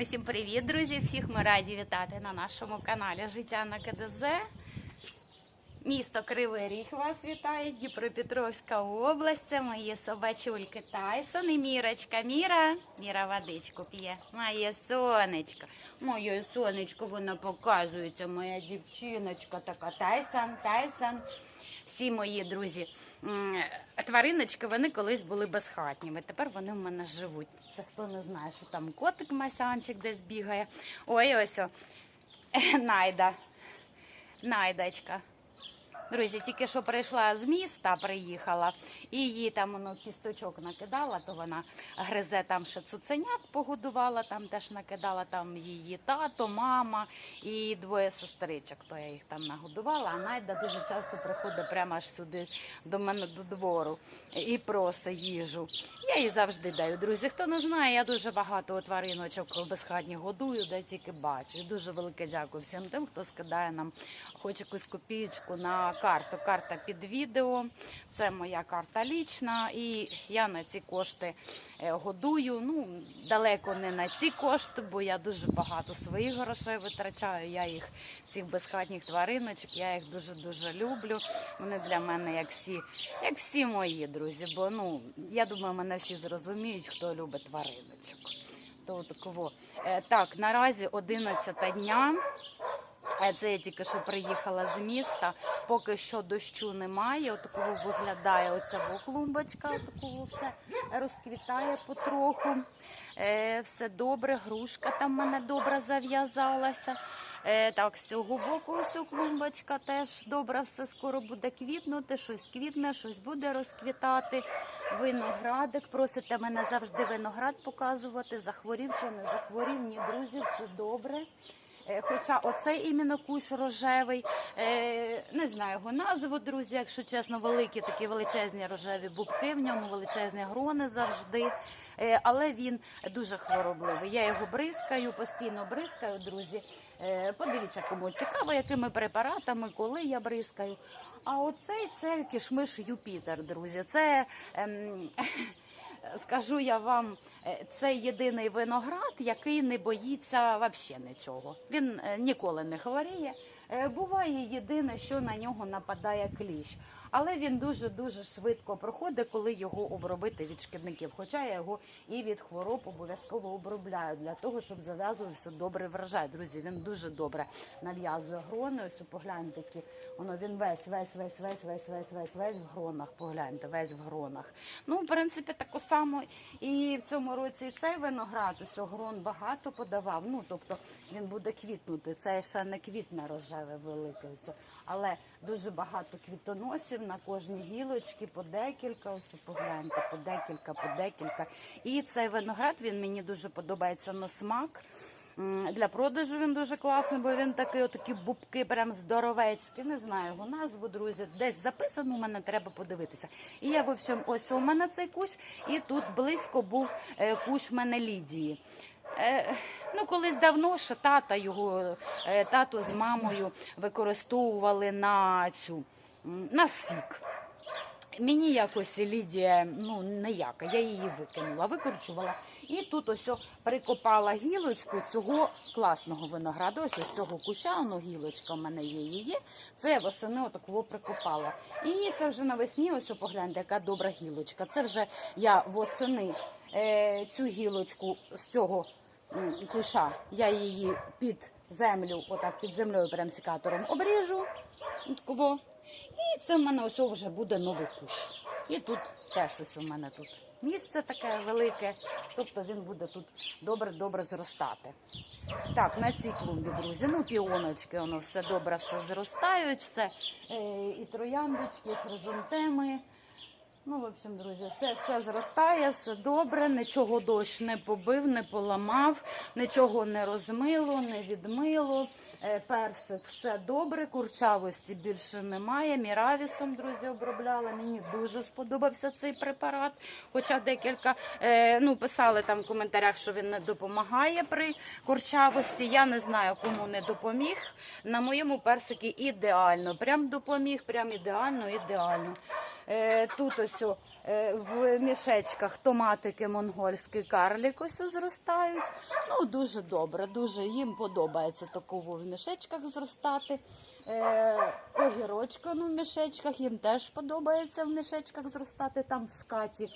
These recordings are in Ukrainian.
Усім привіт, друзі! Всіх ми раді вітати на нашому каналі Життя на КДЗ. Місто Кривий Ріг вас вітає, Дніпропетровська область, це мої собачульки Тайсон і Мірочка. Міра, Міра водичку п'є. Моє сонечко. Моє сонечко, вона показується, моя дівчиночка така. Тайсон, Тайсон. Всі мої друзі. Твариночки вони колись були безхатніми. Тепер вони в мене живуть. Це хто не знає, що там котик масянчик десь бігає. Ой, ось о. Найда. Найдачка. Друзі, тільки що прийшла з міста, приїхала, і їй там воно кісточок накидала, то вона гризе там ще цуценят погодувала, там теж накидала там її тато, мама і двоє сестричок, то я їх там нагодувала. А Найда дуже часто приходить прямо аж сюди до мене до двору і просить їжу. Я їй завжди даю. Друзі, хто не знає, я дуже багато твариночок безхатні годую, де тільки бачу. Дуже велике дякую всім тим, хто скидає нам хоч якусь копієчку на карту. Карта під відео. Це моя карта лічна, і я на ці кошти е, годую. Ну далеко не на ці кошти, бо я дуже багато своїх грошей витрачаю. Я їх цих безхатніх твариночок, я їх дуже дуже люблю. Вони для мене як всі, як всі мої друзі. Бо ну я думаю, мене всі зрозуміють, хто любить твариночок. То такого. Е, Так, наразі 11 дня. Це я тільки що приїхала з міста. Поки що дощу немає. Отакого виглядає оця клумбочка. Отакого все розквітає потроху. Е, все добре, грушка там в мене добре зав'язалася. Е, так, з цього боку ось клумбочка теж добре, все скоро буде квітнути, щось квітне, щось буде розквітати. Виноградик. Просите мене завжди виноград показувати. Захворів чи не захворів. Ні, друзі, все добре. Е, Хоча оцей іменно кущ рожевий, е, не знаю його назву, друзі, якщо чесно, великі такі величезні рожеві бубки, в ньому величезні грони завжди. Е, Але він дуже хворобливий. Я його бризкаю, постійно бризкаю, друзі. Подивіться, кому цікаво, якими препаратами, коли я бризкаю. А оцей це кішмиш Юпітер, друзі. Це ем, скажу я вам, е, це єдиний виноград, який не боїться взагалі нічого. Він е, ніколи не хворіє. Е, Буває єдине, що на нього нападає кліщ. Але він дуже дуже швидко проходить, коли його обробити від шкідників. Хоча я його і від хвороб обов'язково обробляю для того, щоб зав'язувався добрий врожай. Друзі, він дуже добре нав'язує грони. Ось погляньте, які воно він весь, весь, весь, весь, весь, весь, весь, весь в гронах. Погляньте, весь в гронах. Ну, в принципі, так само і в цьому році і цей виноград, ось грон багато подавав. Ну, тобто він буде квітнути. Це ще не квітне рожеве велике. Але дуже багато квітоносів на кожній гілочці, по декілька. Ось погляньте, по декілька, по декілька. І цей виноград він мені дуже подобається на смак. Для продажу він дуже класний, бо він такий, отакі бубки, прям здоровецькі. Не знаю його назву, друзі. Десь записано, у мене треба подивитися. І я, в общем, ось у мене цей кущ, і тут близько був е, кущ мене Лідії. Е, ну, колись давно ще тата його, е, тато з мамою використовували на цю на сік. Мені якось Лідія, ну ніяка, я її викинула, викорчувала. І тут ось прикопала гілочку цього класного винограду. Ось ось цього куща, ну гілочка в мене є її. Це восени отакого прикопала. І це вже навесні, ось погляньте, яка добра гілочка. Це вже я восени е, цю гілочку з цього куша, я її під землю, отак під землею прям секатором обріжу. Такого. І це в мене ось вже буде новий кущ. І тут теж ось у мене тут місце таке велике, тобто він буде тут добре-добре зростати. Так, на цій клумбі, друзі, ну піоночки, воно все добре, все зростають, все е, і трояндочки, і хризантеми. Ну, в общем, друзі, все, все зростає, все добре, нічого дощ не побив, не поламав, нічого не розмило, не відмило. Е, Персик все добре, курчавості більше немає. Міравісом, друзі, обробляла. Мені дуже сподобався цей препарат. Хоча декілька е, ну, писали там в коментарях, що він не допомагає при курчавості. Я не знаю, кому не допоміг. На моєму персикі ідеально. Прям допоміг, прям ідеально, ідеально. Е, Тут ось Е, В мішечках томатики монгольський карлік ось зростають. Ну, дуже добре, дуже їм подобається такого в мішечках зростати. Е, огірочка ну, в мішечках, їм теж подобається в мішечках зростати. Там в скаті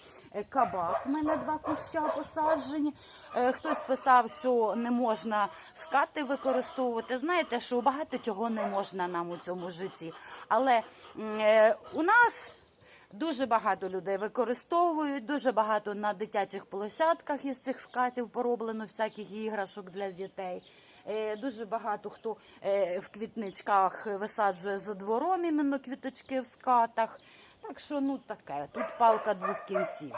кабак. У мене два куща посаджені. Хтось писав, що не можна скати використовувати. Знаєте, що багато чого не можна нам у цьому житті. Але у нас. Дуже багато людей використовують, дуже багато на дитячих площадках із цих скатів пороблено всяких іграшок для дітей. Е, Дуже багато хто е, в квітничках висаджує за двором іменно квіточки в скатах. Так що ну таке, тут палка двох кінців.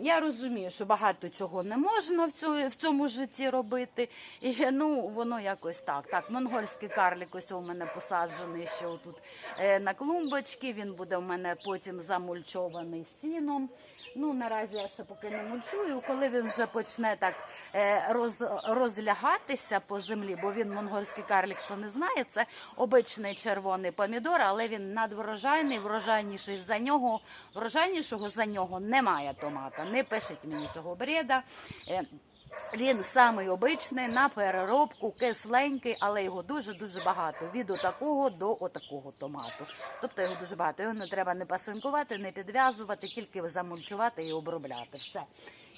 Я розумію, що багато чого не можна в цьому, цьому житті робити. І ну воно якось так. Так, монгольський карлик ось у мене посаджений ще отут е, на клумбочці. Він буде в мене потім замульчований сіном. Ну наразі я ще поки не мульчую. Коли він вже почне так е, роз, розлягатися по землі, бо він монгольський карлік, хто не знає, це обичний червоний помідор, але він надврожайний, врожайніший за нього. Врожайнішого за нього немає томата. Не пишіть мені цього бреда. Він самий обичний на переробку, кисленький, але його дуже дуже багато. Від отакого до отакого томату. Тобто його дуже багато. Його не треба не пасинкувати, не підв'язувати, тільки замульчувати і обробляти. Все.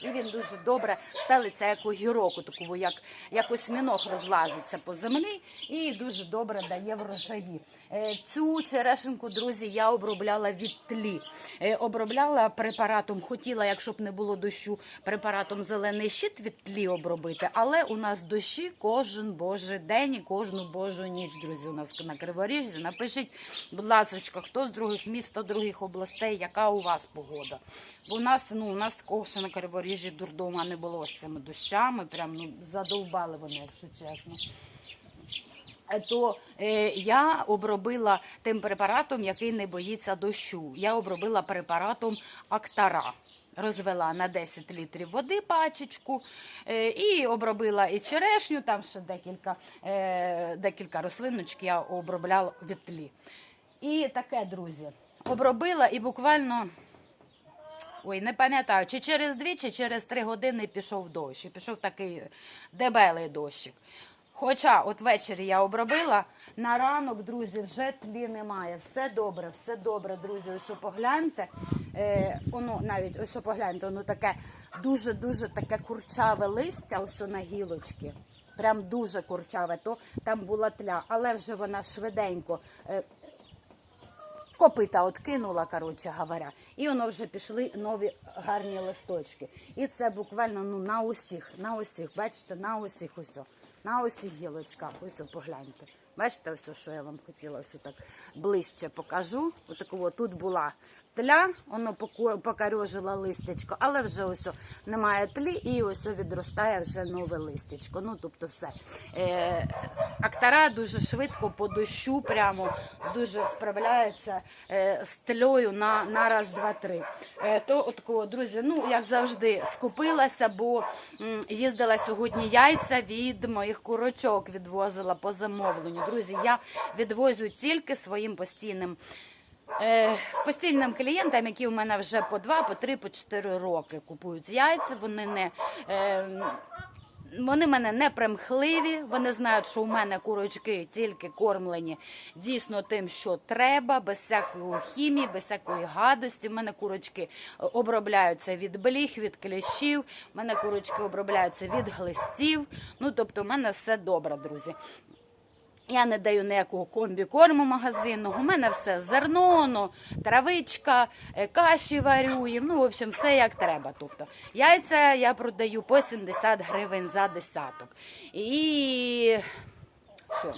І він дуже добре стелиться як огірок, таку, як, як осьміног розлазиться по землі і дуже добре дає врожаї. Е, Цю черешенку, друзі, я обробляла від тлі. Е, Обробляла препаратом, хотіла, якщо б не було дощу, препаратом зелений щит від тлі обробити, але у нас дощі кожен божий день і кожну божу ніч, друзі. У нас на Криворіжжі. Напишіть, будь ласка, хто з других міст, хто з других областей, яка у вас погода? Бо у нас, ну, у нас такого ще на Криворіжжі дурдома не було з цими дощами. Прям ну, задовбали вони, якщо чесно. Е, То е, я обробила тим препаратом, який не боїться дощу. Я обробила препаратом Актара. Розвела на 10 літрів води пачечку е, і обробила і черешню, там ще декілька, е, декілька рослиночок я обробляла від тлі. І таке, друзі, обробила і буквально Ой, не пам'ятаю, чи через дві, чи через три години пішов дощ. І пішов такий дебелий дощик. Хоча от ввечері я обробила, на ранок, друзі, вже тлі немає. Все добре, все добре, друзі. Ось погляньте. Е, воно навіть ось погляньте, воно таке дуже-дуже таке курчаве листя, ось на гілочки. Прям дуже курчаве, то там була тля, але вже вона швиденько копита откинула, коротше говоря, і воно вже пішли нові гарні листочки. І це буквально ну на усіх, на усіх, бачите, на усіх ось, на усіх гілочках. Ось погляньте. Бачите, ось що я вам хотіла ось так ближче покажу. Отакого тут була тля, воно покорьожило листячко, але вже ось немає тлі, і ось відростає вже нове листячко. Ну, тобто все. Е, актара дуже швидко по дощу прямо дуже справляється е, з тлею на, на раз, два, три. Е, то от друзі, ну як завжди, скупилася, бо м, їздила сьогодні яйця від моїх курочок, відвозила по замовленню. Друзі, я відвозю тільки своїм постійним. Е, постійним клієнтам, які у мене вже по два, по три, по чотири роки купують яйця, вони не. Е, вони мене не примхливі, вони знають, що у мене курочки тільки кормлені дійсно тим, що треба, без всякої хімії, без всякої гадості. У мене курочки обробляються від бліг, від кліщів, у мене курочки обробляються від глистів. Ну тобто, у мене все добре, друзі. Я не даю ніякого комбікорму магазинного. У мене все зерно, ну, травичка, е, каші варю, їм, ну, в общем, все як треба. Тобто, яйця я продаю по 70 гривень за десяток. І що?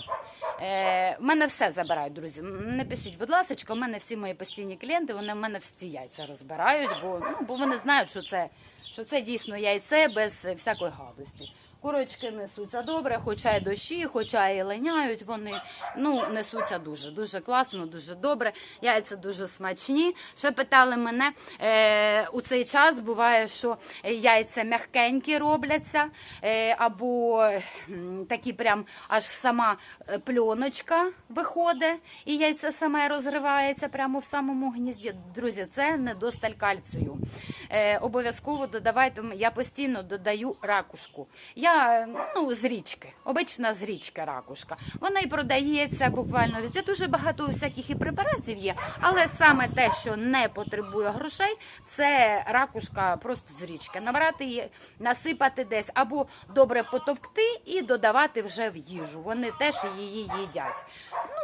Е, мене все забирають, друзі. Не пишіть, будь ласка, у мене всі мої постійні клієнти, вони в мене всі яйця розбирають, бо, ну, бо вони знають, що це, що це дійсно яйце без всякої гадості. Курочки несуться добре, хоча й дощі, хоча і линяють, вони ну несуться дуже, дуже класно, дуже добре. Яйця дуже смачні. Ще питали мене е, у цей час буває, що яйця м'якенькі робляться, е, або такі прям аж сама е, пленочка виходить, і яйце саме розривається прямо в самому гнізді. Друзі, це недосталь кальцію. Е, обов'язково додавайте. Я постійно додаю ракушку. Я ну з річки, обична з річки ракушка. Вона і продається буквально везде. Дуже багато всяких і препаратів є, але саме те, що не потребує грошей, це ракушка просто з річки. Набрати її, насипати десь або добре потовкти і додавати вже в їжу. Вони теж її їдять.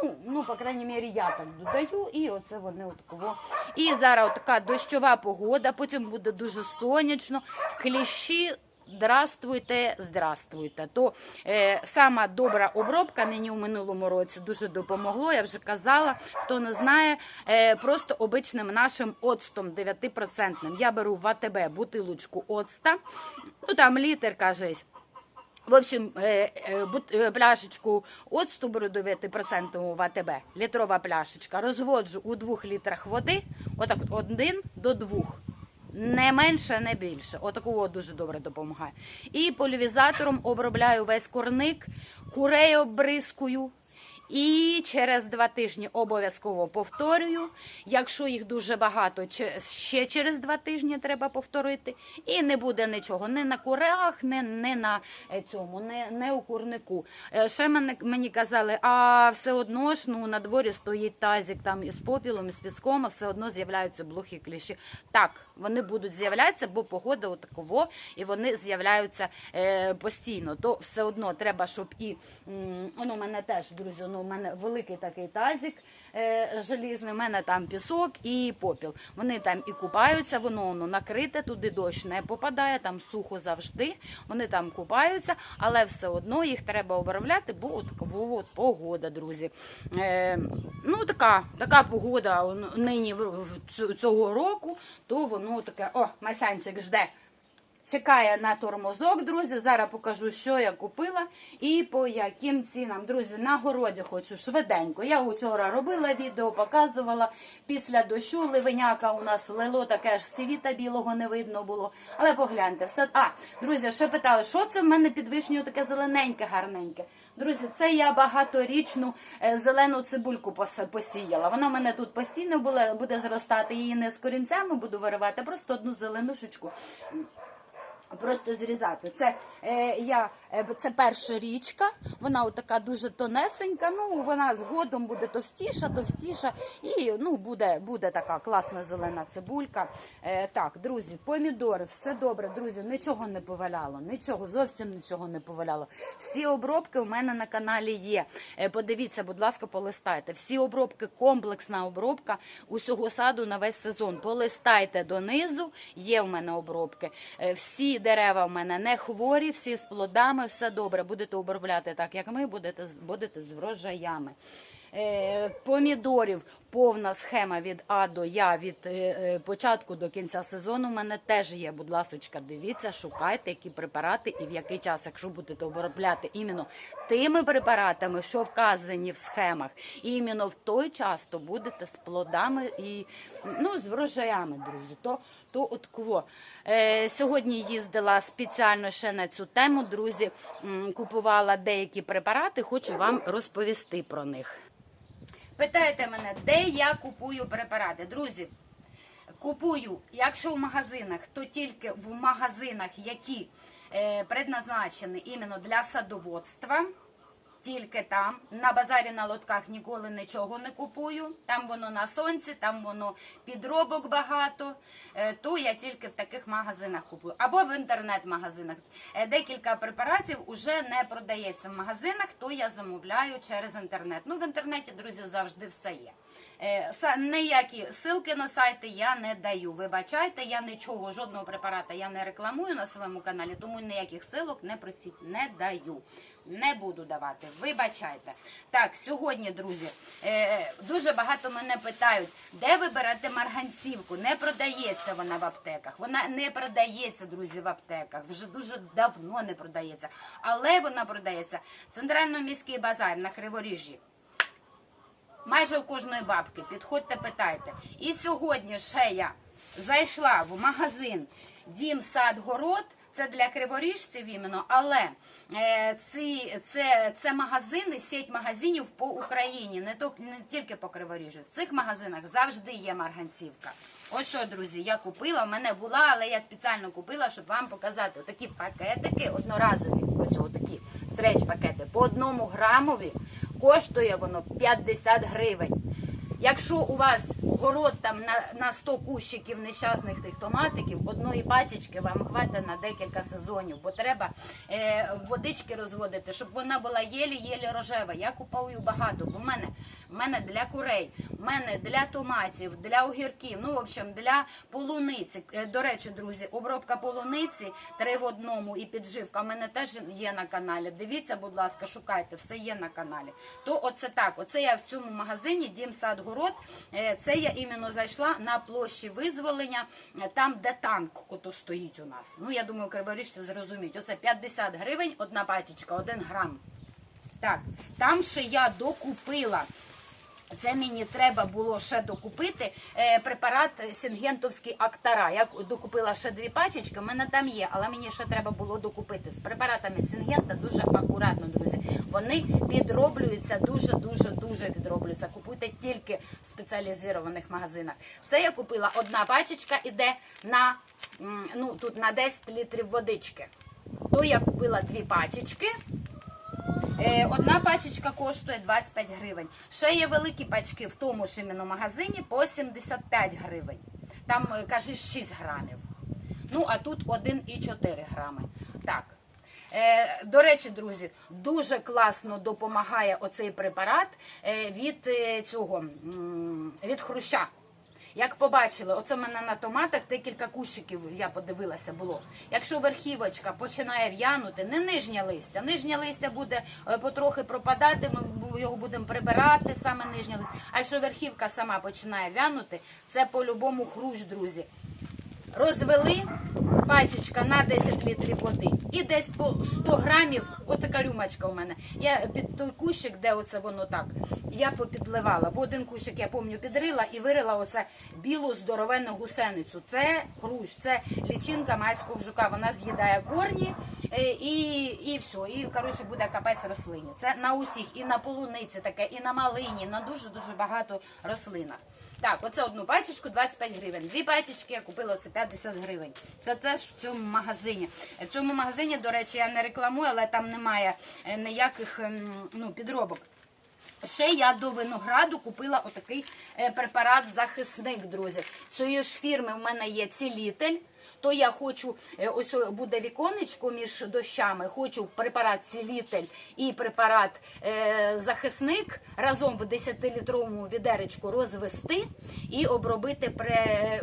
Ну, ну по крайній мірі, я так додаю, і оце вони отаково. І зараз така дощова погода, потім буде дуже сонячно. Кліщі. Здравствуйте, здравствуйте. То е, сама добра обробка мені у минулому році дуже допомогло. Я вже казала, хто не знає, е, просто обичним нашим оцтом 9%. Я беру в АТБ бутилочку оцта, ну там літр, кажись. В общем, е, е, е, пляшечку оцту беру 9% в АТБ, літрова пляшечка, розводжу у 2 літрах води, отак один до двох. Не менше, не більше. Отакого дуже добре допомагає. І полівізатором обробляю весь корник, курей обрискую. І через два тижні обов'язково повторюю. Якщо їх дуже багато, ще через два тижні треба повторити. І не буде нічого ні на курах, ні, ні на е, цьому, ні, ні у курнику. Е, Ще мене, мені казали, а все одно ж ну, на дворі стоїть тазик там із попілом, із піском, а все одно з'являються блохи кліщі. Так, вони будуть з'являтися, бо погода отаково, і вони з'являються е, постійно. То все одно треба, щоб і м, ну, мене теж, друзі, ну, у мене великий такий тазик е, желізний, у мене там пісок і попіл. Вони там і купаються, воно, воно накрите, туди дощ не попадає, там сухо завжди. Вони там купаються, але все одно їх треба обробляти, бо от от погода, друзі. Е, ну, така, така погода нині цього року, то воно таке, о, Масянчик жде. Чекає на тормозок, друзі. Зараз покажу, що я купила і по яким цінам. Друзі, на городі хочу швиденько. Я вчора робила відео, показувала після дощу. Ливеняка у нас лило таке ж світа білого не видно було. Але погляньте, все. А, друзі, ще питали, що це в мене під вишнею таке зелененьке, гарненьке. Друзі, це я багаторічну е, зелену цибульку посіяла. Вона в мене тут постійно буде зростати. Її не з корінцями буду виривати, а просто одну зеленушечку Просто зрізати. Це е, я е, це перша річка, вона така дуже тонесенька. Ну вона згодом буде товстіша, товстіша, і ну буде, буде така класна зелена цибулька. Е, так, друзі, помідори, все добре, друзі, нічого не поваляло, нічого, зовсім нічого не поваляло. Всі обробки у мене на каналі є. Е, подивіться, будь ласка, полистайте. Всі обробки, комплексна обробка усього саду на весь сезон. Полистайте донизу, є в мене обробки. Е, Всі дерева в мене не хворі, всі з плодами, все добре. Будете обробляти так, як ми, будете, будете з врожаями. Е, Помідорів повна схема від А до Я від е, е, початку до кінця сезону. У мене теж є. Будь ласочка, дивіться, шукайте, які препарати і в який час, якщо будете обробляти іменно тими препаратами, що вказані в схемах, і іменно в той час, то будете з плодами і ну, з врожаями, друзі. То, то от кво. Е, сьогодні їздила спеціально ще на цю тему. Друзі, купувала деякі препарати, хочу вам розповісти про них. Питаєте мене, де я купую препарати? Друзі, купую, якщо в магазинах, то тільки в магазинах, які е, предназначені іменно для садоводства. Тільки там. На базарі на лотках ніколи нічого не купую. Там воно на сонці, там воно підробок багато. Е, То я тільки в таких магазинах купую. Або в інтернет-магазинах. Е, Декілька препаратів уже не продається в магазинах, то я замовляю через інтернет. Ну, в інтернеті, друзі, завжди все є. Е, Ніякі ссылки на сайти я не даю. Вибачайте, я нічого, жодного препарата я не рекламую на своєму каналі, тому ніяких ссылок не просіть, не даю. Не буду давати. Вибачайте. Так, сьогодні, друзі, е, дуже багато мене питають, де ви берете марганцівку? Не продається вона в аптеках. Вона не продається, друзі, в аптеках. Вже дуже давно не продається. Але вона продається в центрально-міський базар на Криворіжжі. Майже у кожної бабки. Підходьте, питайте. І сьогодні ще я зайшла в магазин Дім сад город. Це для криворіжців іменно, але е, ці, це, це магазини, сеть магазинів по Україні, не, то, не тільки по Криворіжжю. В цих магазинах завжди є марганцівка. Ось, о, друзі, я купила, в мене була, але я спеціально купила, щоб вам показати такі пакетики одноразові. Ось о, такі стреч-пакети по одному грамові. Коштує воно 50 гривень. Якщо у вас город там на, на 100 кущиків нещасних тих томатиків, одної пачечки вам хватить на декілька сезонів, бо треба е, водички розводити, щоб вона була єлі-єлі рожева. Я купую багато, бо в мене, в мене для курей, в мене для томатів, для огірків, ну, в общем, для полуниці. Е, До речі, друзі, обробка полуниці три в одному і підживка в мене теж є на каналі. Дивіться, будь ласка, шукайте, все є на каналі. То оце так, оце я в цьому магазині Дім сад город. е, Це я іменно зайшла на площі визволення, е, там, де танк ото стоїть у нас. Ну, я думаю, криворіжці зрозуміють. Оце 50 гривень, одна пачечка, 1 грам. Так, там ще я докупила. Це мені треба було ще докупити е, препарат Сінгентовський Актара. Я докупила ще дві пачечки, в мене там є, але мені ще треба було докупити. З препаратами Сінгента дуже акуратно, друзі. Вони підроблюються дуже, дуже, дуже підроблюються. Купуйте тільки в спеціалізованих магазинах. Це я купила одна пачечка, іде на ну тут на 10 літрів водички. То я купила дві пачечки. Е, Одна пачечка коштує 25 гривень. Ще є великі пачки в тому ж іменно магазині по 75 гривень. Там, е, кажи, 6 грамів. Ну, а тут 1,4 грами. Так. Е, до речі, друзі, дуже класно допомагає оцей препарат від цього від хруща. Як побачили, оце в мене на томатах декілька кущиків, я подивилася, було. Якщо верхівочка починає в'янути, не нижнє листя, нижнє листя буде е, потрохи пропадати, ми його будемо прибирати, саме нижнє листя. А якщо верхівка сама починає в'янути, це по-любому хрущ, друзі. Розвели пачечка на 10 літрів води і десь по 100 грамів, оця рюмочка у мене. Я під той кущик, де оце воно так, я попідливала. Бо один кущик, я пам'ятаю, підрила і вирила оце білу здоровенну гусеницю. Це хрущ, це лічинка майського жука. Вона з'їдає корні е, і, і все. І коротше буде капець рослині. Це на усіх, і на полуниці таке, і на малині, на дуже дуже багато рослинах. Так, оце одну пачечку 25 гривень. Дві пачечки я купила це 50 гривень. Це теж в цьому магазині. В цьому магазині, до речі, я не рекламую, але там немає е, ніяких ем, ну, підробок. Ще я до винограду купила отакий е, препарат захисник, друзі. Цієї ж фірми в мене є цілітель. То я хочу, е, ось буде віконечко між дощами, хочу препарат цілітель і препарат е, захисник разом в 10-літровому відеречку розвести і обробити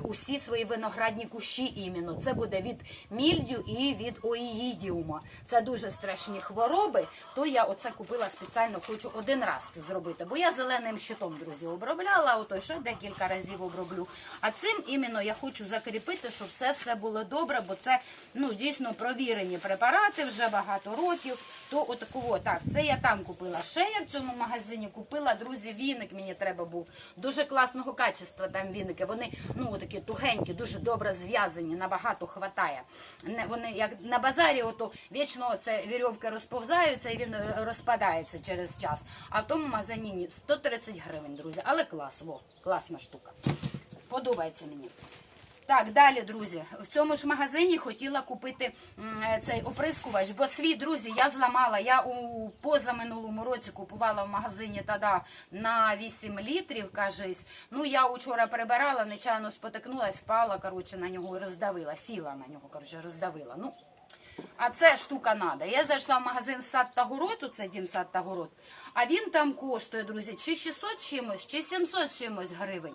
усі свої виноградні кущі іменно. Це буде від мільдю і від оїдіума. Це дуже страшні хвороби. То я оце купила спеціально, хочу один раз це зробити. Бо я зеленим щитом, друзі, обробляла, ото ще декілька разів оброблю. А цим іменно я хочу закріпити, щоб це все було добре, бо це ну дійсно провірені препарати вже багато років. То отакого так, це я там купила. Ще я в цьому магазині купила, друзі, віник мені треба був. Дуже класного качества там віники. Вони ну такі тугенькі, дуже добре зв'язані, набагато хватає. Вони як на базарі, ото вічно це вірьовки розповзаються і він е, розпадається через час. А в тому магазині 130 гривень, друзі. Але клас, во, класна штука. Подобається мені. Так, далі, друзі, в цьому ж магазині хотіла купити цей оприскувач, бо свій, друзі, я зламала. Я у позаминулому році купувала в магазині тада на 8 літрів, кажись. Ну, я учора прибирала, нечайно спотикнулась, впала, коротше, на нього роздавила, сіла на нього, коротше, роздавила. Ну, а це штука надо. Я зайшла в магазин сад та город, це дім сад та город, а він там коштує, друзі, чи 600 чимось, чи 700 чимось гривень.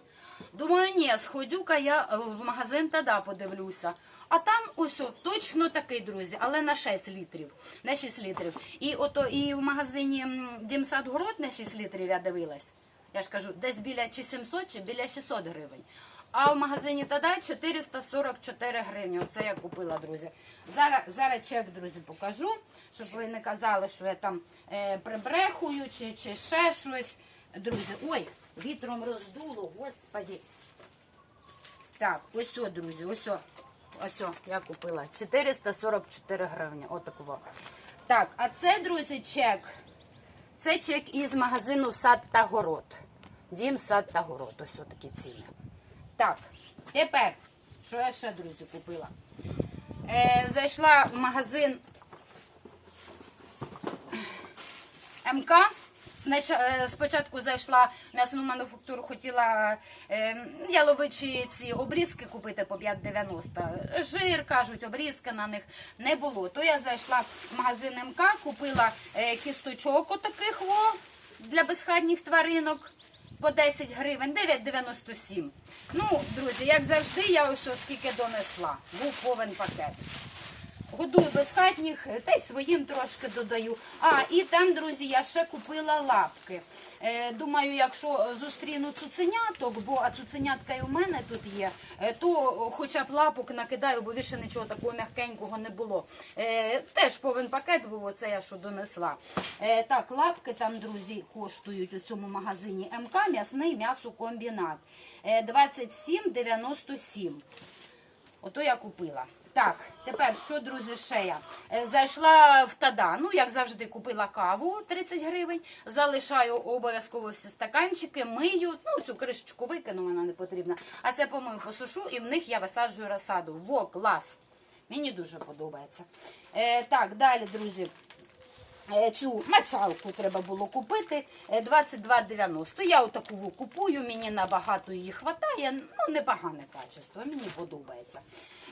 Думаю, ні, сходю-ка я е, в магазин тоді подивлюся. А там ось о, точно такий, друзі, але на 6 літрів. На 6 літрів. І ото і в магазині м, Дімсад Город на 6 літрів я дивилась. Я ж кажу, десь біля чи 700, чи біля 600 гривень. А в магазині Тадай 444 гривні. Оце я купила, друзі. Зараз, зараз чек, друзі, покажу, щоб ви не казали, що я там е, прибрехую чи, чи ще щось. Друзі, ой, вітром роздуло, господі. Так, ось о, друзі, ось о. Ось о, я купила. 444 гривні. Отакого. Так, а це, друзі, чек. Це чек із магазину Сад та Город. Дім сад та город. Ось отакі ціни. Так, тепер, що я ще, друзі, купила? Е, зайшла в магазин МК. Е, Спочатку зайшла в м'ясну мануфактуру, хотіла е, яловичі ці обрізки купити по 5,90. Жир, кажуть, обрізки на них не було. То я зайшла в магазин МК, купила е, кісточок отаких во для безхатніх тваринок по 10 гривень, 9,97. Ну, друзі, як завжди, я ось оскільки донесла. Був повен пакет. Годую безхатніх, та й своїм трошки додаю. А, і там, друзі, я ще купила лапки. Е, думаю, якщо зустріну цуценяток, бо а цуценятка і у мене тут є, е, то хоча б лапок накидаю, бо більше нічого такого м'якенького не було. Е, теж повен пакет був, оце я що донесла. Е, так, лапки там, друзі, коштують у цьому магазині МК, м'ясний м'ясокомбінат. Е, 27,97. Ото я купила. Так, тепер що, друзі, ще я? Е, Зайшла в Тада, ну, як завжди, купила каву 30 гривень, залишаю обов'язково всі стаканчики, мию, ну, цю кришечку викину, вона не потрібна. А це помию, посушу, і в них я висаджую розсаду. Во, клас! Мені дуже подобається. Е, так, далі, друзі. Е, Цю мочалку треба було купити е, 22,90. Я отаку купую, мені набагато її хватає. Ну, непогане качество, мені подобається.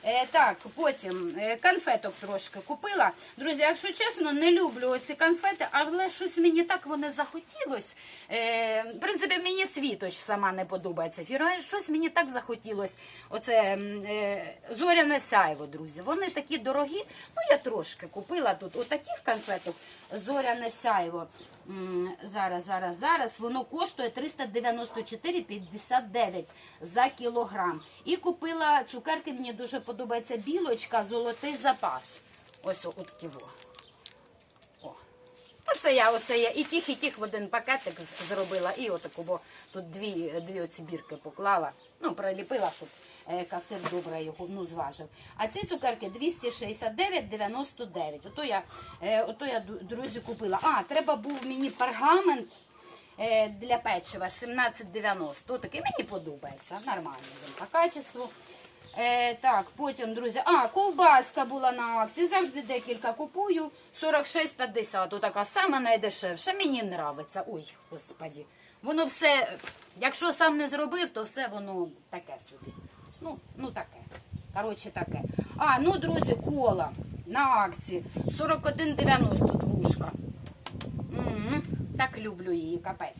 Е, так, потім е, конфеток трошки купила. Друзі, якщо чесно, не люблю оці конфети, але щось мені так вони захотілось. Е, в принципі, мені світоч сама не подобається. Фіра, щось мені так захотілось. Оце е, зоряне сяйво, друзі. Вони такі дорогі. Ну, я трошки купила тут отаких конфеток. Зоряне сяйво. Зараз, зараз, зараз. Воно коштує 394,59 за кілограм. І купила цукерки, мені дуже подобається білочка, золотий запас. Ось от во. Оце я, оце я і тих, і тих в один пакетик зробила, і отаку, бо тут дві, дві оці бірки поклала. Ну, приліпила, щоб е, касир добре його ну, зважив. А ці цукерки 269,99. Ото я, е, ото я, друзі, купила. А, треба був мені пергамент е, для печива 17,90. Такий мені подобається. Нормально по качеству. Е, так, потім, друзі, а, ковбаска була на акції. Завжди декілька купую. 46,50. Отака сама найдешевша. Мені нравиться. Ой, господі. Воно все, якщо сам не зробив, то все воно таке собі. Ну, ну таке. Коротше, таке. А, ну, друзі, кола на акції. 41,90 двушка. М, Так люблю її, капець.